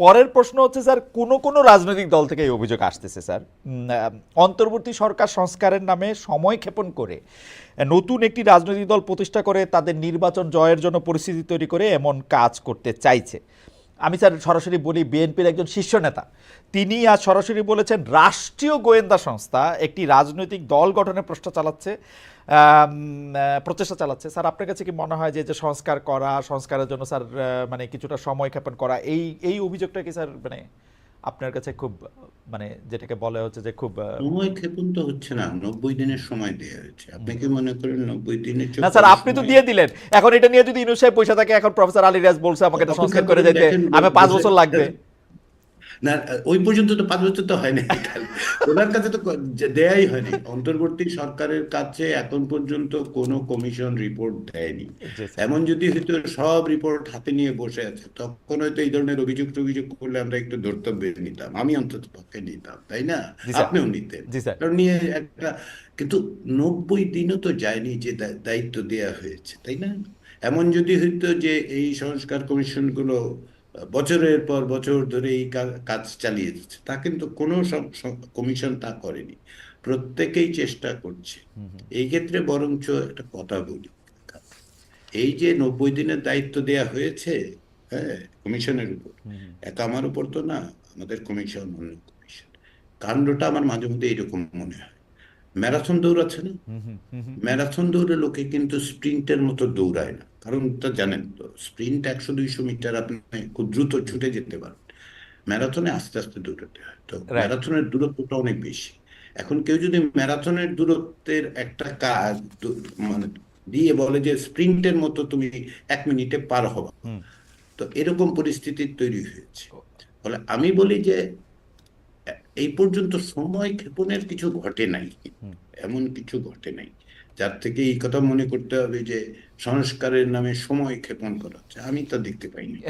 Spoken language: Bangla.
পরের প্রশ্ন হচ্ছে, স্যার, কোন কোন রাজনৈতিক দল থেকে এই অভিযোগ আসতেছে, স্যার। অন্তর্বর্তী সরকার সংস্কারের নামে সময় ক্ষেপণ করে, নতুন একটি রাজনৈতিক দল প্রতিষ্ঠা করে, তাদের নির্বাচন জয়ের জন্য পরিস্থিতি তৈরি করে এমন কাজ করতে চাইছে। আমি স্যার সরাসরি বলি বিএনপির একজন শীর্ষ নেতা। তিনি আজ সরাসরি বলেছেন, রাষ্ট্রীয় গোয়েন্দা সংস্থা একটি রাজনৈতিক দল গঠনের প্রশ্ন চালাচ্ছে প্রচেষ্টা চালাচ্ছে। স্যার, আপনার কাছে কি মনে হয় যে যে সংস্কার করা, সংস্কারের জন্য স্যার মানে কিছুটা সময় ক্ষেপণ করা, এই এই অভিযোগটা কি স্যার মানে আপনার কাছে খুব মানে যেটাকে বলা হচ্ছে যে খুব সময় ক্ষেপণ তো হচ্ছে না নব্বই দিনের সময় দেওয়া হয়েছে। আপনি কি মনে করেন নব্বই দিনের না স্যার আপনি তো দিয়ে দিলেন। এখন এটা নিয়ে যদি ইনু সাহেব পয়সা থাকে এখন প্রফেসর আলী রাজ বলছে আমাকে এটা সংস্কার করে করে যেতে। আমি পাঁচ বছর লাগবে। না ওই পর্যন্ত তো পাঁচ বছর তো হয়নি। ওনার কাছে তো দেয়াই হয়নি। অন্তর্বর্তী সরকারের কাছে এখন পর্যন্ত কোনো কমিশন রিপোর্ট দেয়নি। এমন যদি হয়তো সব রিপোর্ট হাতে নিয়ে বসে আছে তখন হয়তো এই ধরনের অভিযোগ টভিযোগ করলে আমরা একটু ধর্তব্য নিতাম। আমি অন্তত পক্ষে নিতাম তাই না? আপনিও নিতেন। কারণ নিয়ে একটা কিন্তু নব্বই দিনও তো যায়নি যে দায়িত্ব দেয়া হয়েছে তাই না? এমন যদি হইতো যে এই সংস্কার কমিশনগুলো বছরের পর বছর ধরে এই কাজ চালিয়ে যাচ্ছে। তা কিন্তু কোনো কমিশন তা করেনি। প্রত্যেকেই চেষ্টা করছে। এই ক্ষেত্রে বরঞ্চ একটা কথা বলি। এই যে নব্বই দিনের দায়িত্ব দেয়া হয়েছে হ্যাঁ কমিশনের উপর একা আমার উপর তো না আমাদের কমিশন অন্য কমিশন। কাণ্ডটা আমার মাঝে মধ্যে এরকম মনে হয়। ম্যারাথন না? হুম, হুম, হুম। ম্যারাথন দৌড়ে লোকে কিন্তু স্প্রিন্টের মতো দৌড়ায় না। কারণ তা জানেন তো স্প্রিন্ট একশো দুইশো মিটার আপনি খুব দ্রুত ছুটে যেতে পারেন। ম্যারাথনে আস্তে আস্তে দৌড়াতে হয়। তো ম্যারাথনের দূরত্বটা অনেক বেশি। এখন কেউ যদি ম্যারাথনের দূরত্বের একটা কাজ মানে দিয়ে বলে যে স্প্রিন্টের মতো তুমি এক মিনিটে পার হবা। তো এরকম পরিস্থিতি তৈরি হয়েছে। ফলে আমি বলি যে এই পর্যন্ত সময় ক্ষেপণের কিছু ঘটে নাই। এমন কিছু ঘটে নাই। যার থেকে এই কথা মনে করতে হবে যে সংস্কারের নামে সময় ক্ষেপণ করা হচ্ছে। আমি তা দেখতে পাইনি।